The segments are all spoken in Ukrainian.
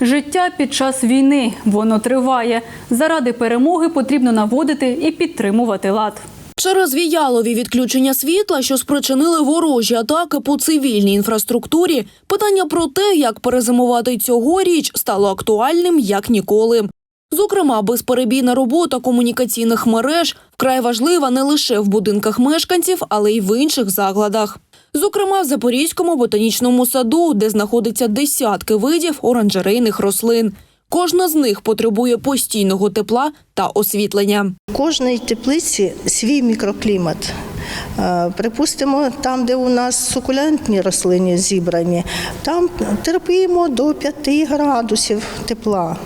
Життя під час війни воно триває. Заради перемоги потрібно наводити і підтримувати лад. Через віялові відключення світла, що спричинили ворожі атаки по цивільній інфраструктурі, питання про те, як перезимувати цьогоріч, стало актуальним як ніколи. Зокрема, безперебійна робота комунікаційних мереж вкрай важлива не лише в будинках мешканців, але й в інших закладах. Зокрема, в Запорізькому ботанічному саду, де знаходиться десятки видів оранжерейних рослин. Кожна з них потребує постійного тепла та освітлення. У кожній теплиці свій мікроклімат. Е, Припустимо, там, де у нас сукулентні рослини зібрані, там терпимо до 5 градусів тепла.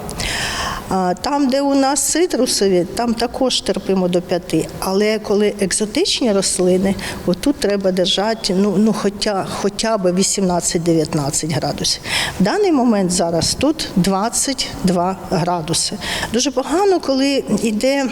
Там, де у нас цитрусові, там також терпимо до 5. Але коли екзотичні рослини, отут треба держати ну, ну хоча, хоча б 18-19 градусів. В даний момент зараз тут 22 градуси. Дуже погано, коли йде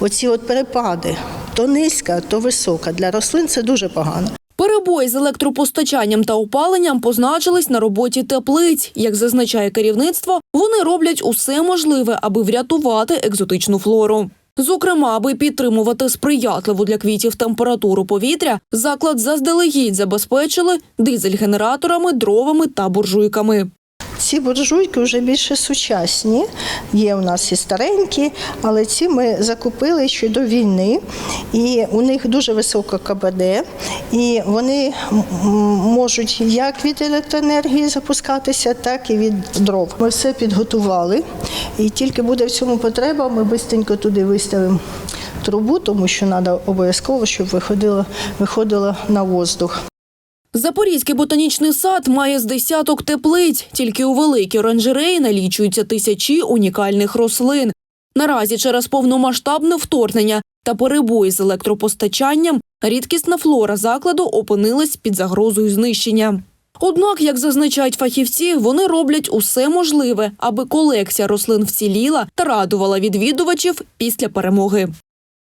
оці от перепади. То низька, то висока. Для рослин це дуже погано. Перебої з електропостачанням та опаленням позначились на роботі теплиць. Як зазначає керівництво, вони роблять усе можливе, аби врятувати екзотичну флору. Зокрема, аби підтримувати сприятливу для квітів температуру повітря, заклад заздалегідь забезпечили дизель-генераторами, дровами та буржуйками. Ці буржуйки вже більше сучасні. Є у нас і старенькі, але ці ми закупили ще до війни. І у них дуже висока КБД, і вони можуть як від електроенергії запускатися, так і від дров. Ми все підготували, і тільки буде в цьому потреба, ми швидко туди виставимо трубу, тому що треба обов'язково, щоб виходило, виходило на воздух. Запорізький ботанічний сад має з десяток теплиць. Тільки у великій оранжереї налічуються тисячі унікальних рослин. Наразі через повномасштабне вторгнення та перебої з електропостачанням рідкісна флора закладу опинилась під загрозою знищення. Однак, як зазначають фахівці, вони роблять усе можливе, аби колекція рослин вціліла та радувала відвідувачів після перемоги.